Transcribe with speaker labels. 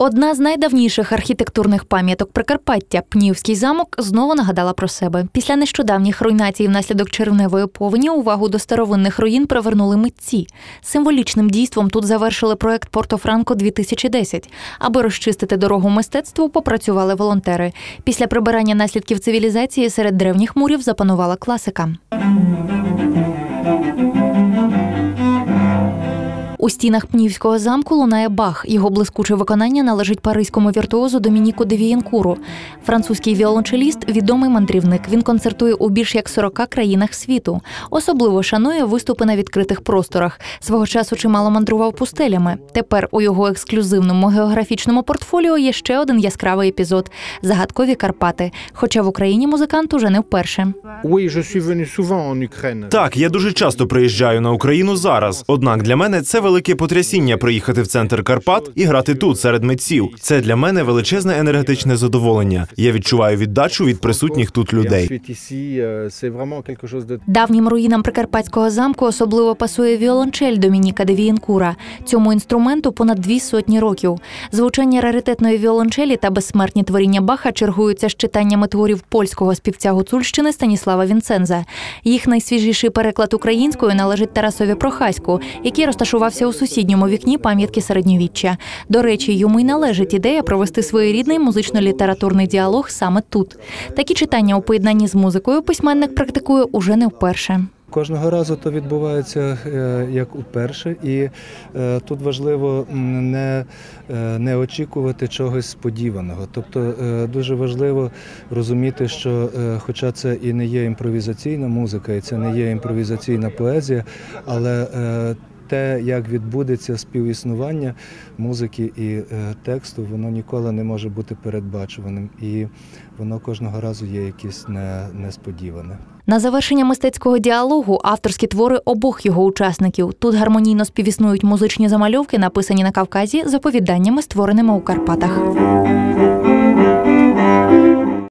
Speaker 1: Одна з найдавніших архітектурних пам'яток Прикарпаття Пнівський замок знову нагадала про себе. Після нещодавніх руйнацій внаслідок червневої повені увагу до старовинних руїн привернули митці. Символічним дійством тут завершили проект Порто-Франко 2010 Аби розчистити дорогу мистецтву, попрацювали волонтери. Після прибирання наслідків цивілізації серед древніх мурів запанувала класика. У стінах Пнівського замку лунає бах. Його блискуче виконання належить паризькому віртуозу Домініку Девієнкуру. Французький віолончеліст відомий мандрівник. Він концертує у більш як 40 країнах світу. Особливо шанує виступи на відкритих просторах. Свого часу чимало мандрував пустелями. Тепер у його ексклюзивному географічному портфоліо є ще один яскравий епізод загадкові Карпати. Хоча в Україні музикант уже не вперше.
Speaker 2: Так, я дуже часто приїжджаю на Україну зараз. Однак для мене це велике потрясіння приїхати в центр Карпат і грати тут серед митців. Це для мене величезне енергетичне задоволення. Я відчуваю віддачу від присутніх тут людей.
Speaker 1: Давнім руїнам Прикарпатського замку особливо пасує віолончель Домініка Девієнкура. Цьому інструменту понад дві сотні років. Звучання раритетної віолончелі та безсмертні творіння Баха чергуються з читаннями творів польського співця Гуцульщини Станіслава Вінценза. Їх найсвіжіший переклад українською належить Тарасові Прохаську, який розташувався у сусідньому вікні пам'ятки середньовіччя. До речі, йому й належить ідея провести своєрідний музично-літературний діалог саме тут. Такі читання у поєднанні з музикою письменник практикує уже не вперше.
Speaker 3: Кожного разу то відбувається е, як уперше, і е, тут важливо не, е, не очікувати чогось сподіваного. Тобто дуже важливо розуміти, що хоча це і не є імпровізаційна музика, і це не є імпровізаційна поезія, але те, як відбудеться співіснування музики і е, тексту, воно ніколи не може бути передбачуваним, і воно кожного разу є якесь не, несподіване.
Speaker 1: На завершення мистецького діалогу авторські твори обох його учасників. Тут гармонійно співіснують музичні замальовки, написані на Кавказі, з оповіданнями, створеними у Карпатах.